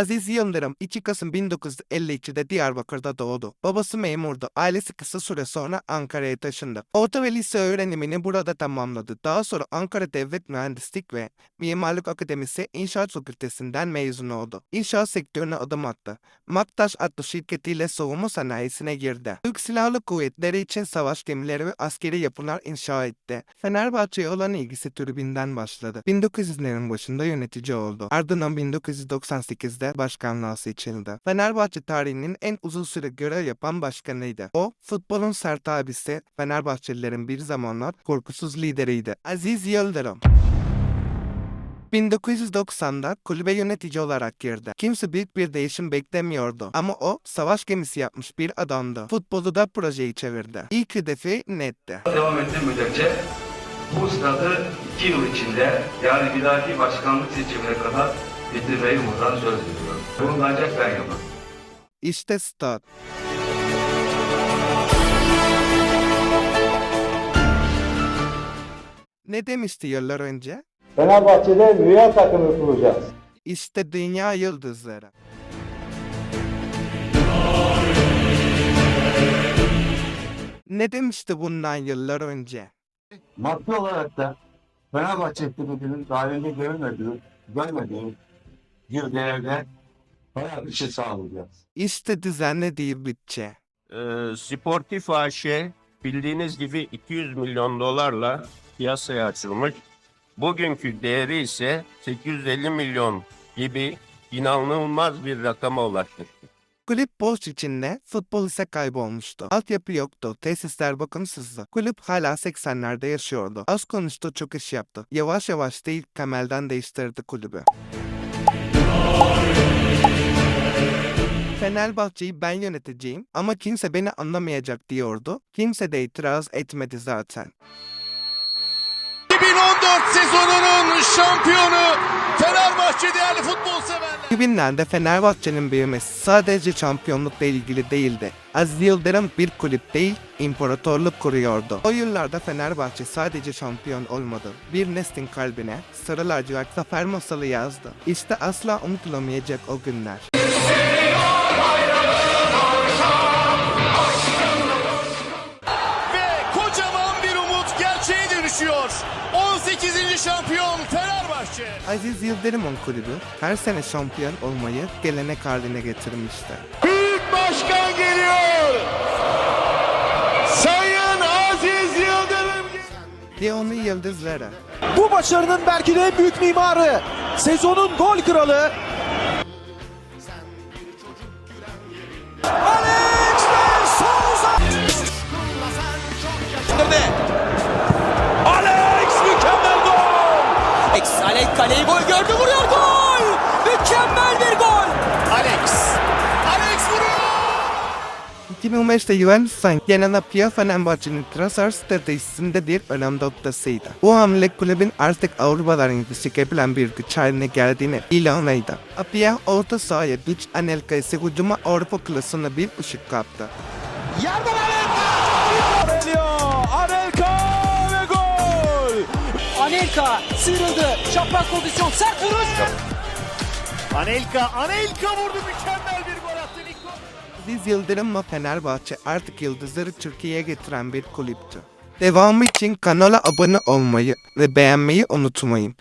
Aziz Yıldırım 2 Kasım 1952'de Diyarbakır'da doğdu. Babası memurdu. Ailesi kısa süre sonra Ankara'ya taşındı. Orta ve lise öğrenimini burada tamamladı. Daha sonra Ankara Devlet Mühendislik ve Mimarlık Akademisi İnşaat Fakültesinden mezun oldu. İnşaat sektörüne adım attı. Maktaş adlı şirketiyle savunma sanayisine girdi. Türk Silahlı Kuvvetleri için savaş gemileri ve askeri yapılar inşa etti. Fenerbahçe'ye olan ilgisi tribünden başladı. 1900'lerin başında yönetici oldu. Ardından 1998'de başkanlığa seçildi. Fenerbahçe tarihinin en uzun süre görev yapan başkanıydı. O, futbolun sert abisi, Fenerbahçelilerin bir zamanlar korkusuz lideriydi. Aziz Yıldırım. 1990'da kulübe yönetici olarak girdi. Kimse büyük bir değişim beklemiyordu. Ama o savaş gemisi yapmış bir adamdı. Futbolu da projeyi çevirdi. İlk hedefi netti. devam ettiği müddetçe bu stadı iki yıl içinde yani bir dahaki başkanlık seçimine kadar bitirmeyi buradan söz veriyorum. Bunu ancak ben yaparım. İşte stat. Ne demişti yıllar önce? Fenerbahçe'de rüya takımı kuracağız. İşte dünya yıldızları. Ne demişti bundan yıllar önce? Maddi olarak da Fenerbahçe kulübünün daha önce görmediği, görmediği bir değerde bayağı bir şey sağlayacağız. İşte düzenlediği bütçe. Ee, Sportif AŞ bildiğiniz gibi 200 milyon dolarla piyasaya açılmış. Bugünkü değeri ise 850 milyon gibi inanılmaz bir rakama ulaşmış. Kulüp borç içinde, futbol ise kaybolmuştu. Altyapı yoktu, tesisler bakımsızdı. Kulüp hala 80'lerde yaşıyordu. Az konuştu, çok iş yaptı. Yavaş yavaş değil, temelden değiştirdi kulübü. Fenerbahçe'yi ben yöneteceğim ama kimse beni anlamayacak diyordu. Kimse de itiraz etmedi zaten. 2014 sezonunun şampiyonu Fenerbahçe değerli futbol severler. 2000'lerde Fenerbahçe'nin büyümesi sadece şampiyonlukla ilgili değildi. Aziz Yıldırım bir kulüp değil, imparatorluk kuruyordu. O yıllarda Fenerbahçe sadece şampiyon olmadı. Bir neslin kalbine sarı lacivert zafer masalı yazdı. İşte asla unutulamayacak o günler. Dönüşüyor. 18. şampiyon Fenerbahçe. Aziz Yıldırım'ın kulübü her sene şampiyon olmayı gelenek haline getirmişti. Büyük başkan geliyor. Sayın Aziz Yıldırım. Ve onu yıldızlara. Bu başarının belki de en büyük mimarı. Sezonun gol kralı. 2015'te Juventus'tan gelen Apia Fenerbahçe'nin transfer stratejisinde bir önem noktasıydı. Bu hamle kulübün artık Avrupa'dan çekebilen bir güç haline geldiğini ilanıydı. Apia orta sahaya güç Anelka'yı hücuma Avrupa klasına bir ışık kaptı. Yerden Anelka. Anelka ve gol. Anelka sıyrıldı. Çapraz pozisyon sert vuruş. Anelka, Anelka vurdu mükemmel bir gol attı. Aziz Yıldırım'la Fenerbahçe artık yıldızları Türkiye'ye getiren bir kulüptü. Devamı için kanala abone olmayı ve beğenmeyi unutmayın.